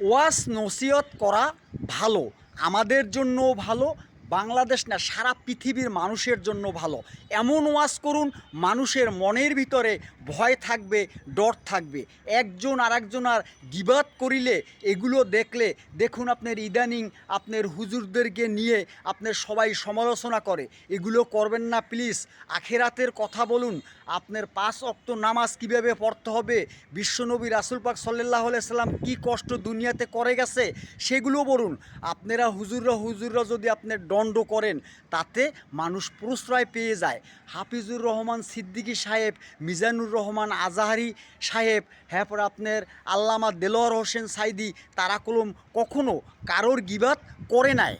ওয়াস নসিহত করা ভালো আমাদের জন্যও ভালো বাংলাদেশ না, সারা পৃথিবীর মানুষের জন্য ভালো। এমন ওয়াজ করুন, মানুষের মনের ভিতরে ভয় থাকবে, ডর থাকবে। একজন আর একজন আর গিবাদ করিলে, এগুলো দেখলে, দেখুন আপনার ইদানিং আপনার হুজুরদেরকে নিয়ে আপনার সবাই সমালোচনা করে। এগুলো করবেন না প্লিজ আখেরাতের কথা বলুন, আপনার পাঁচ অক্ত নামাজ কীভাবে পড়তে হবে? বিশ্বনবী রাসুল পাক সাল্লাহ সাল্লাম কি কষ্ট দুনিয়াতে করে গেছে? সেগুলো বলুন। আপনারা হুজুররা হুজুররা যদি আপনার দণ্ড করেন, তাতে মানুষ প্রশ্রয় পেয়ে যায়। হাফিজুর রহমান সিদ্দিকী সাহেব, মিজানুর রহমান আজাহারি সাহেব হ্যাঁ পরে আপনার আল্লামা দেলোয়ার হোসেন সাইদি, তারা কলম কখনো কারোর গিবাত করে নাই।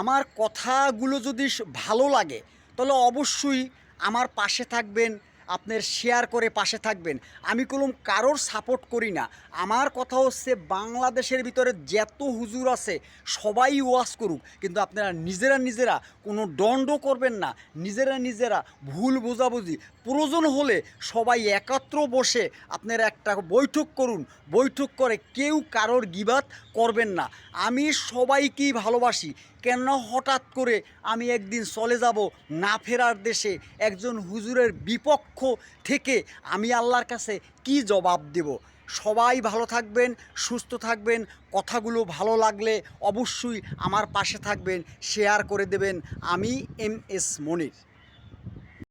আমার কথাগুলো যদি ভালো লাগে, তাহলে অবশ্যই আমার পাশে থাকবেন। আপনার শেয়ার করে পাশে থাকবেন। আমি কলম কারোর সাপোর্ট করি না। আমার কথা হচ্ছে বাংলাদেশের ভিতরে যত হুজুর আছে, সবাই ওয়াজ করুক। কিন্তু আপনারা নিজেরা নিজেরা কোনো দণ্ড করবেন না। নিজেরা নিজেরা ভুল বোঝাবুঝি। প্রয়োজন হলে সবাই একত্র বসে আপনারা একটা বৈঠক করুন। বৈঠক করে কেউ কারোর গিবাত করবেন না। আমি সবাইকেই ভালোবাসি। কেন হঠাৎ করে আমি একদিন চলে যাব না ফেরার দেশে? একজন হুজুরের বিপক্ষ থেকে আমি আল্লাহর কাছে কি জবাব দেব? সবাই ভালো থাকবেন, সুস্থ থাকবেন, কথাগুলো ভালো লাগলে অবশ্যই আমার পাশে থাকবেন শেয়ার করে দেবেন। আমি এম এস মনির।